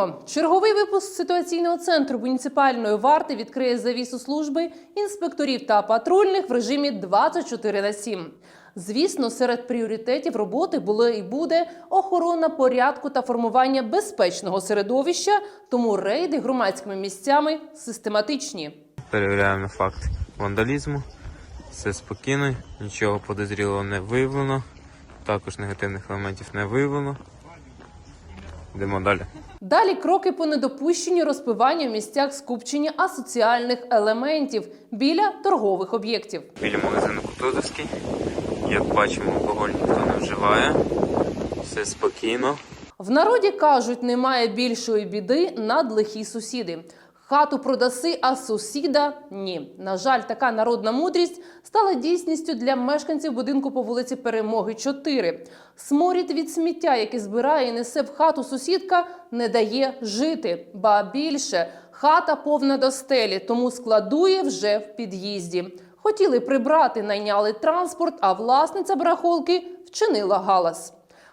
Вітаємо! Черговий випуск ситуаційного центру муніципальної варти відкриє завісу служби інспекторів та патрульних в режимі 24 на 7. Звісно, серед пріоритетів роботи було і буде охорона порядку та формування безпечного середовища, тому рейди громадськими місцями систематичні. Перевіряємо факт вандалізму. Все спокійно, нічого подозрілого не виявлено. Також негативних елементів не виявлено. Йдемо далі. Далі кроки по недопущенню розпивання в місцях скупчення асоціальних елементів біля торгових об'єктів. Біля магазину Кутузовський. Як бачимо, алкоголь ніхто не вживає. Все спокійно. В народі кажуть, немає більшої біди над лихі сусіди. Хату продаси, а сусіда ні. На жаль, така народна мудрість стала дійсністю для мешканців будинку по вулиці Перемоги 4. Сморід від сміття, яке збирає і несе в хату сусідка, не дає жити. Ба більше хата повна до стелі, тому складує вже в під'їзді. Хотіли прибрати, найняли транспорт, а власниця барахолки вчинила галас.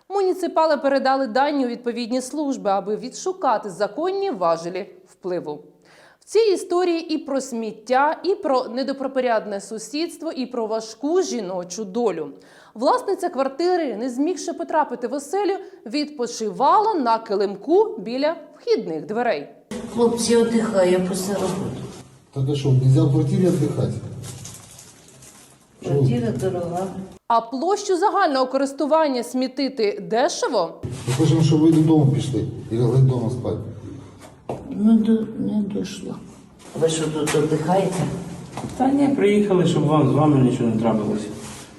Муніципали передали дані у відповідні служби, аби відшукати законні важелі впливу В цій історії і про сміття, і про недопропорядне сусідство, і про важку жіночу долю. Власниця квартири, не змігши потрапити в оселю, відпочивала на килимку біля вхідних дверей. Хлопці, отдихаю, я після роботи. Так а что, нельзя в квартире отдыхать? Квартира дорога. А площу загального користування смітити дешево. Мы хочем, чтобы вы додому пішли і лягли дома спати. Ну, до, не дійшло. Ви що тут віддихаєте? Та ні, приїхали, щоб вам з вами нічого не трапилося.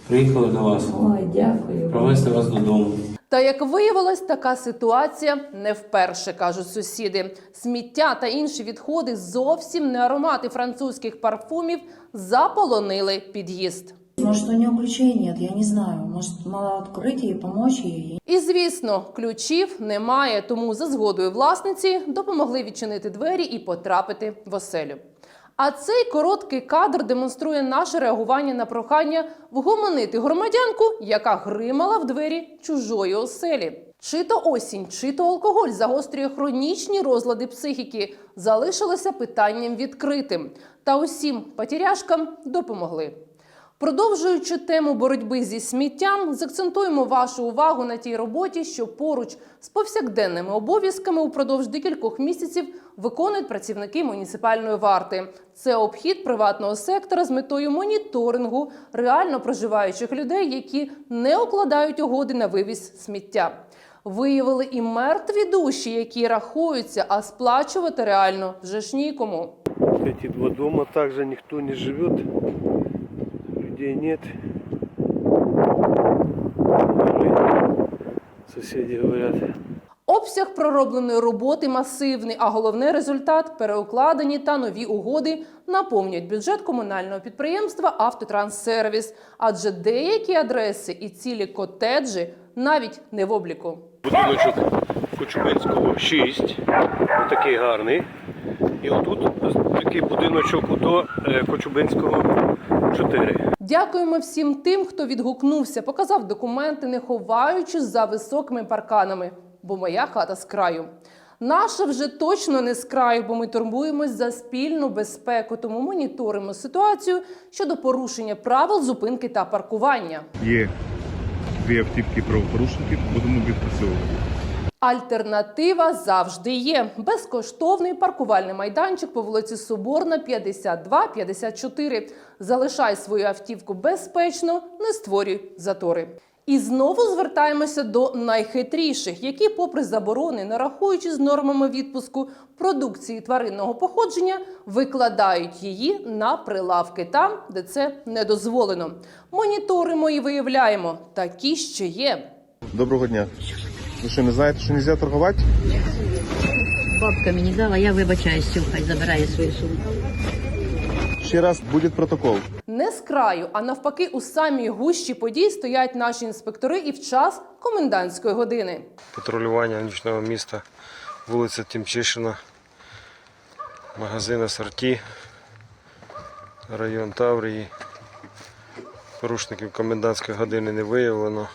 Приїхали до вас. Ой, дякую. Провести вас додому. Та як виявилось, така ситуація не вперше, кажуть сусіди. Сміття та інші відходи зовсім не аромати французьких парфумів заполонили під'їзд. Может, у нее ключей нет, я не знаю. Может, мало открыть ей, помочь ей. І звісно, ключів немає, тому за згодою власниці допомогли відчинити двері і потрапити в оселю. А цей короткий кадр демонструє наше реагування на прохання вгомонити громадянку, яка гримала в двері чужої оселі. Чи то осінь, чи то алкоголь загострює хронічні розлади психіки, залишилося питанням відкритим. Та усім потеряшкам допомогли. Продовжуючи тему боротьби зі сміттям, закцентуємо вашу увагу на тій роботі, що поруч з повсякденними обов'язками упродовж декількох місяців виконують працівники муніципальної варти. Це обхід приватного сектора з метою моніторингу реально проживаючих людей, які не укладають угоди на вивіз сміття. Виявили і мертві душі, які рахуються, а сплачувати реально вже ж нікому. Эти два дома также никто не живет, людей нет. Соседи говорят. Обсяг проробленої роботи масивний, а головне результат переукладені та нові угоди наповнюють бюджет комунального підприємства Автотранссервіс, адже деякі адреси і цілі котеджі навіть не в обліку. Будиночок Кочубинського 6, такий гарний. І отут такий будиночок ото е, Кочубинського 4. Дякуємо всім тим, хто відгукнувся, показав документи, не ховаючись за високими парканами. Бо моя хата з краю. Наша вже точно не з краю, бо ми турбуємось за спільну безпеку, тому моніторимо ситуацію щодо порушення правил зупинки та паркування. Є дві автівки правопорушників, будемо відпрацьовувати. Альтернатива завжди є. Безкоштовний паркувальний майданчик по вулиці Соборна, 52-54. Залишай свою автівку безпечно, не створюй затори. І знову звертаємося до найхитріших, які, попри заборони, не рахуючи з нормами відпуску продукції тваринного походження, викладають її на прилавки там, де це не дозволено. Моніторимо і виявляємо, такі ще є. Доброго дня. Ви що, не знаєте, що не можна торгувати? Бабка мені дала, я вибачаюсь, хай забирає свою сумку. Ще раз буде протокол. Не з краю, а навпаки, у самій гущі подій стоять наші інспектори і в час комендантської години. патрулювання нічного міста, вулиця Тімчишина, магазин Асорті, район Таврії. Порушників комендантської години не виявлено.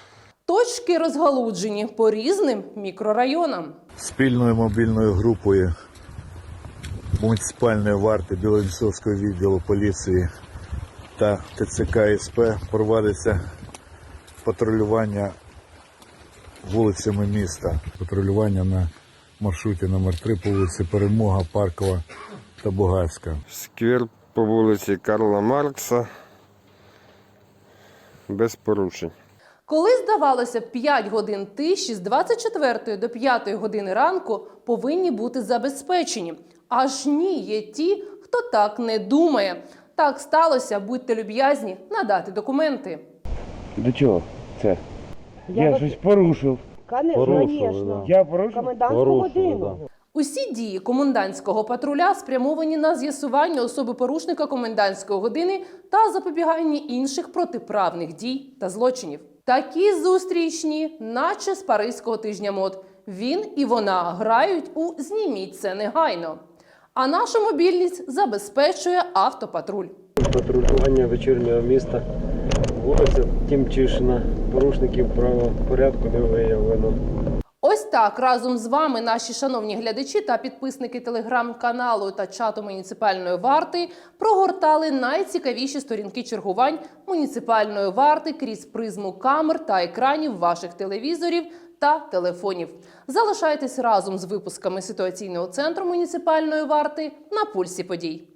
Точки розгалуджені по різним мікрорайонам. спільною мобільною групою муніципальної варти Білонцовського відділу поліції та ТЦК СП проводиться патрулювання вулицями міста. Патрулювання на маршруті номер 3 по вулиці Перемога, Паркова та Бугайська. Сквер по вулиці Карла Маркса без порушень. Коли здавалося б 5 годин тиші з 24 до 5 години ранку повинні бути забезпечені. Аж ні, є ті, хто так не думає. Так сталося, будьте люб'язні надати документи. До чого це? Я, щось порушив. Конечно, Я порушив? Комендантську годину. Усі дії комендантського патруля спрямовані на з'ясування особи порушника комендантської години та запобігання інших протиправних дій та злочинів. Такі зустрічні, наче з Паризького тижня мод. Він і вона грають у зніміть це негайно. А нашу мобільність забезпечує автопатруль. Патрулювання вечірнього міста. Вулиця Тімчишина. Порушників правопорядку не виявлено. Так разом з вами, наші шановні глядачі та підписники телеграм-каналу та чату муніципальної варти прогортали найцікавіші сторінки чергувань муніципальної варти крізь призму камер та екранів ваших телевізорів та телефонів. Залишайтесь разом з випусками ситуаційного центру муніципальної варти на пульсі подій.